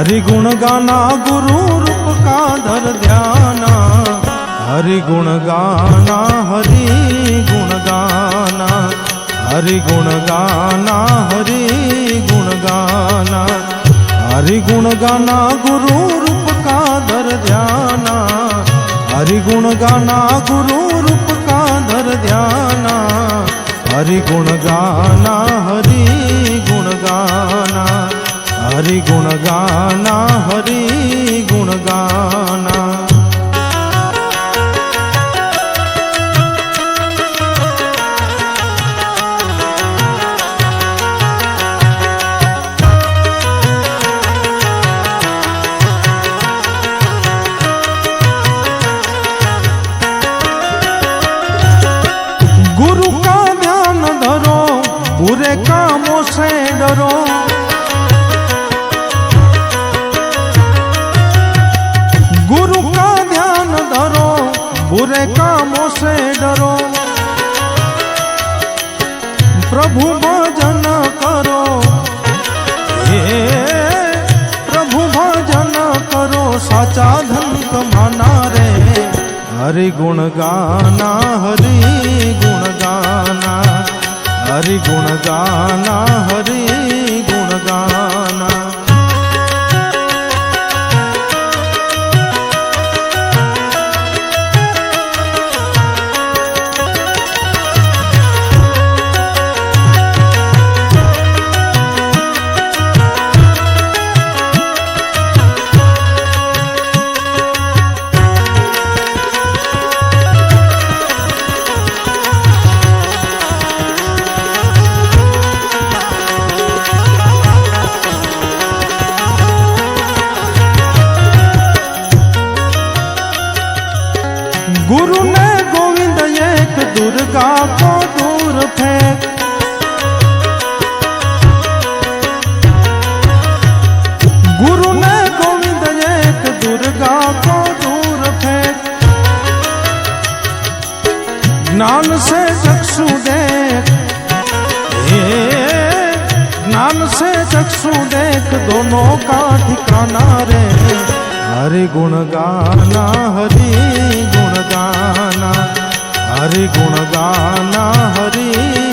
हरि गुण गाना गुरु रूप का धर ध्याना। हरि गुण गाना, हरि गुण गाना। हरि गुण गाना, हरि गुण गाना। हरि गुण गाना गुरु रूप का धर ध्याना। हरि गुण गाना गुरु रूप का धर ध्याना। हरि गुण गाना, हरि हरि गुण गाना हरि गुण गाना गुरु का ध्यान धरो बुरे कामों से डरो कामों से डरो। प्रभु भजन करो। हे प्रभु भजन करो, साचा धन कमाना रे। हरि गुण गाना, हरि गुण गाना, हरि गुण गाना, हरि दुर्गा को दूर फेंक। गुरु ने गोविंद एक दुर्गा को दूर फेंक। ज्ञान से चक्षु देख। ज्ञान से चक्षु देख, दोनों का ठिकाना रे। हरि गुण गाना हरि गुण गाना हरि गुण गाना हरि गुण गाना